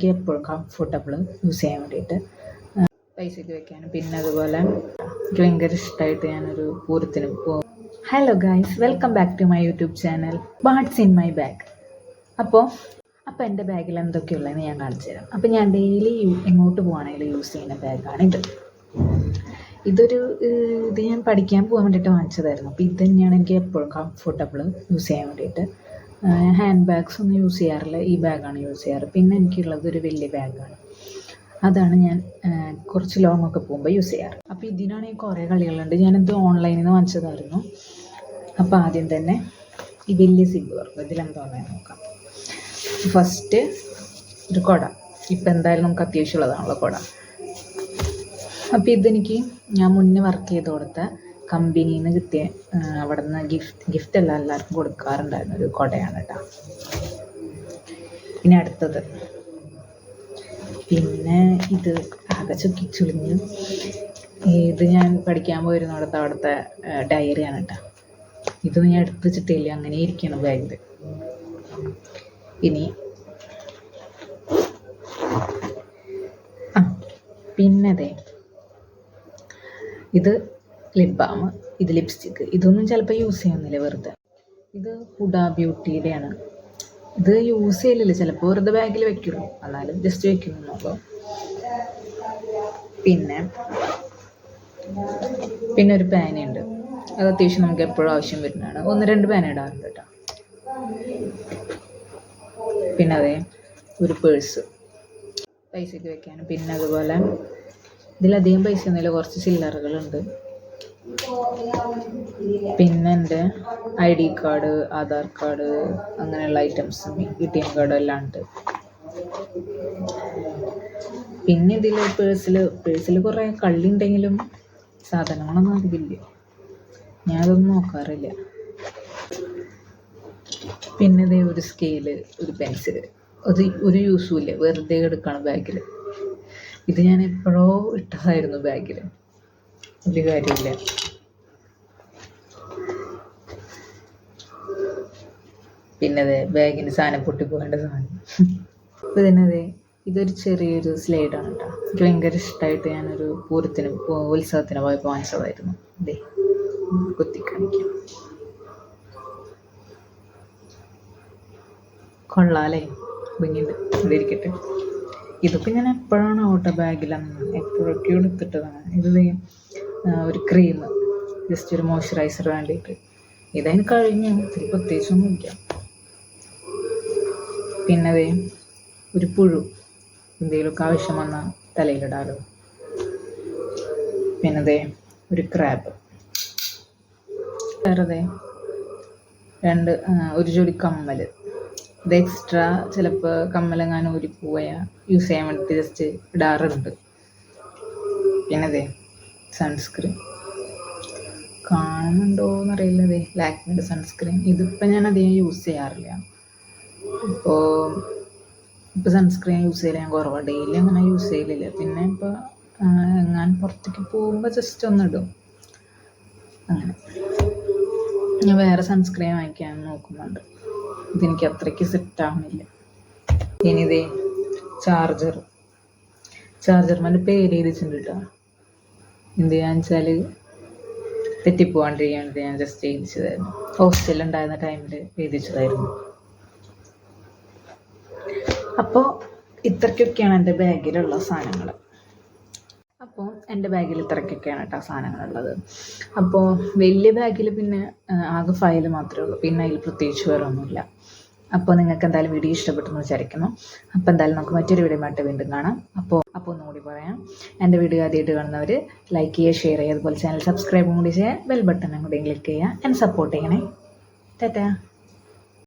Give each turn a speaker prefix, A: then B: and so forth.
A: എനിക്ക് എപ്പോഴും comfortable use ചെയ്യാൻ വേണ്ടിയിട്ട്. പൈസയ്ക്ക് വെക്കാനും. പിന്നെ അതുപോലെ എനിക്ക് ഭയങ്കര ഇഷ്ടമായിട്ട് ഞാനൊരു പൂരത്തിന് പോകും. Hello guys welcome back to my YouTube channel what's in my bag അപ്പോൾ അപ്പോൾ എന്റെ ബാഗിൽ എന്തൊക്കെയുള്ളതെന്ന് ഞാൻ കാണിച്ചു തരാം. അപ്പോൾ ഞാൻ ഡെയിലി എങ്ങോട്ട് പോകുകയാണെങ്കിലും യൂസ് ചെയ്യുന്ന ബാഗാണ് ഇത്. ഇതൊരു ഇത് ഞാൻ പഠിക്കാൻ പോകാൻ വേണ്ടിയിട്ട് വാങ്ങിച്ചതായിരുന്നു. അപ്പോൾ ഇത് തന്നെയാണ് എനിക്ക് എപ്പോഴും കംഫർട്ടബിൾ യൂസ് ചെയ്യാൻ വേണ്ടിയിട്ട്. ഹാൻഡ് ബാഗ്സ് ഒന്നും യൂസ് ചെയ്യാറില്ല. ഈ ബാഗാണ് യൂസ് ചെയ്യാറ്. പിന്നെ എനിക്കുള്ളത് ഒരു വലിയ ബാഗാണ് അതാണ് ഞാൻ കുറച്ച് ലോങ് ഒക്കെ പോകുമ്പോൾ യൂസ് ചെയ്യാറ്. അപ്പോൾ ഇതിനാണെങ്കിൽ കുറേ കളികളുണ്ട്. ഞാനിത് ഓൺലൈനിൽ നിന്ന് വാങ്ങിച്ചതായിരുന്നു. അപ്പോൾ ആദ്യം തന്നെ ഈ വലിയ സിബ് തുറക്കും ഇതിലെന്താണെന്ന് നോക്കാം. ഫസ്റ്റ് ഒരു കുട. ഇപ്പം എന്തായാലും നമുക്ക് അത്യാവശ്യമുള്ളതാണല്ലോ കുട. അപ്പോൾ ഇതെനിക്ക് ഞാൻ മുന്നേ വർക്ക് ചെയ്ത് കൊടുത്ത കമ്പനിയിൽ നിന്ന് കിട്ടിയ അവിടെ നിന്ന് ഗിഫ്റ്റ് ഗിഫ്റ്റ് എല്ലാം എല്ലാവർക്കും കൊടുക്കാറുണ്ടായിരുന്ന. ഒരു കുടയാണ് കേട്ടോ. പിന്നെ അടുത്തത്. പിന്നെ ഇത് ആകെ ചുക്കി ചുളിഞ്ഞു. ഇത് ഞാൻ പഠിക്കാൻ പോയിരുന്നിടത്ത് അവിടുത്തെ ഡയറിയാണ് കേട്ടോ. ഇതൊന്നും ഞാൻ എടുത്ത് വെച്ചിട്ടില്ല. അങ്ങനെ ഇരിക്കണം ബാഗിൽ ഇനി ആ പിന്നെ അതെ. ഇത് ലിപ് ബാം ഇത് ലിപ്സ്റ്റിക്ക് ഇതൊന്നും ചിലപ്പോൾ യൂസ് ചെയ്യുന്നില്ല വെറുതെ? ഇത് ഹുഡ ബ്യൂട്ടിയുടെയാണ്. ഇത് യൂസ് ചെയ്യലില്ല. ചിലപ്പോൾ വെറുതെ ബാഗിൽ വെക്കുള്ളൂ. എന്നാലും ജസ്റ്റ് വെക്കുന്നു അപ്പോൾ പിന്നെ പിന്നെ ഒരു പേനയുണ്ട്. അത് അത്യാവശ്യം നമുക്ക് എപ്പോഴും ആവശ്യം വരുന്നതാണ്. ഒന്ന് രണ്ട് പേന ഇടാറുണ്ട് കേട്ടോ. പിന്നെ അതെ ഒരു പേഴ്സ് പൈസയ്ക്ക് വെക്കാനും. പിന്നെ അതുപോലെ ഇതിലധികം പൈസ ഒന്നുമില്ല. കുറച്ച് ചില്ലറകളുണ്ട് പിന്നെ എന്റെ I D card Aadhaar card അങ്ങനെയുള്ള ഐറ്റംസും എ ടി എം കാർഡും എല്ലാം ഉണ്ട് പിന്നെ ഇതിൽ പേഴ്സിൽ പേഴ്സിൽ കുറേ കള്ളി ഉണ്ടെങ്കിലും സാധനങ്ങളൊന്നും അധികമില്ല ഞാനതൊന്നും നോക്കാറില്ല. പിന്നെ ഇതേ ഒരു സ്കെയിൽ ഒരു പെൻസിൽ. അത് ഒരു യൂസും ഇല്ല. വെറുതെ എടുക്കണം ബാഗിൽ ഇത് ഞാൻ എപ്പോഴോ ഇട്ടതായിരുന്നു ബാഗിൽ ഒരു കാര്യമില്ല. പിന്നെ അതെ ബാഗിന് സാധനം പൊട്ടിപ്പോകേണ്ട സാധനം. അപ്പോൾ അതെ ഇതൊരു ചെറിയൊരു സ്ലൈഡാണ് കേട്ടോ എനിക്ക് ഭയങ്കര ഇഷ്ടമായിട്ട് ഞാനൊരു പൂരത്തിന് ഉത്സവത്തിന് പോയപ്പോൾ വാങ്ങിച്ചതായിരുന്നു. അതെ കുത്തി കാണിക്കാം കൊള്ളാലേ ഭംഗിയുണ്ട് ഇരിക്കട്ടെ. ഇതൊക്കെ ഞാൻ എപ്പോഴാണ് ഓട്ടോ ബാഗിലാണ് എപ്പോഴൊക്കെ എടുത്തിട്ടതാണ്. ഇത് ചെയ്യും ഒരു ക്രീം ജസ്റ്റ് ഒരു മോയ്സ്ചറൈസർ വേണ്ടിയിട്ട്. ഇതതിന് കഴിഞ്ഞു. ഇതിൽ പ്രത്യേകിച്ചൊന്നുമില്ല. പിന്നെ ദേ ഒരു പുഴു. എന്തെങ്കിലുമൊക്കെ ആവശ്യം വന്നാൽ തലയിലിടാലോ. പിന്നെ ദേ ഒരു ക്രാബ് വേറെ രണ്ട് ഒരു ജോഡി കമ്മൽ. ഇത് എക്സ്ട്രാ ചിലപ്പോൾ കമ്മലെങ്ങാനും ഒരു പോയാൽ യൂസ് ചെയ്യാൻ വേണ്ടിയിട്ട് ജസ്റ്റ് ഇടാറുണ്ട്. പിന്നെ അതെ സൺസ്ക്രീൻ കാണുന്നുണ്ടോ എന്നറിയില്ല അതെ ലാക്മിയുടെ സൺസ്ക്രീൻ ഇതിപ്പോൾ ഞാൻ അധികം യൂസ് ചെയ്യാറില്ല ഇപ്പോൾ ഇപ്പോൾ സൺസ്ക്രീൻ യൂസ് ചെയ്യൽ ഞാൻ കുറവാണ് ഡെയിലി അങ്ങനെ യൂസ് ചെയ്യലില്ല. പിന്നെ ഇപ്പോൾ എങ്ങാൻ പുറത്തേക്ക് പോകുമ്പോൾ ജസ്റ്റ് ഒന്ന് ഇടും. അങ്ങനെ. ഞാൻ വേറെ സൺസ്ക്രീൻ വാങ്ങിക്കാൻ നോക്കുന്നുണ്ട്. ഇതെനിക്ക് അത്രയ്ക്ക് സെറ്റ് ആവുന്നില്ല ഇനി ഇതേ ചാർജർ ചാർജർ ചാർജർമാന്റെ പേര് എഴുതിച്ചിട്ടുണ്ട് കേട്ടോ എന്ത് ചെയ്യാന്ന് വെച്ചാൽ തെറ്റിപ്പോവാണ്ടിരിക്കാണ്ട് ഞാൻ ജസ്റ്റ് എഴുതിച്ചതായിരുന്നു. ഹോസ്റ്റലിൽ ഉണ്ടായിരുന്ന ടൈമിൽ എഴുതിച്ചതായിരുന്നു. അപ്പോൾ ഇത്രയ്ക്കൊക്കെയാണ് എന്റെ ബാഗിലുള്ള സാധനങ്ങൾ അപ്പോൾ എന്റെ ബാഗിൽ ഇത്രയ്ക്കൊക്കെയാണ് കേട്ടോ സാധനങ്ങളുള്ളത്. അപ്പോൾ വലിയ ബാഗിൽ പിന്നെ ആകെ ഫയൽ മാത്രമേ ഉള്ളൂ. പിന്നെ അതിൽ പ്രത്യേകിച്ച് വേറെ ഒന്നുമില്ല അപ്പോൾ നിങ്ങൾക്ക് എന്തായാലും വീഡിയോ ഇഷ്ടപ്പെട്ടെന്ന് വിചാരിക്കുന്നു. അപ്പോൾ എന്തായാലും നമുക്ക് മറ്റൊരു വീഡിയോ ആയിട്ട് വീണ്ടും കാണാം. അപ്പോൾ അപ്പോൾ ഒന്നുകൂടി പറയാം. എന്റെ വീഡിയോ ആദ്യമായിട്ട് കാണുന്നവർ ലൈക്ക് ചെയ്യുക ഷെയർ ചെയ്യുക അതുപോലെ ചാനൽ സബ്സ്ക്രൈബും കൂടി ചെയ്യുക ബെൽ ബട്ടണും കൂടി ക്ലിക്ക് ചെയ്യുക എന്നെ സപ്പോർട്ട് ചെയ്യണേ. ടാറ്റാ.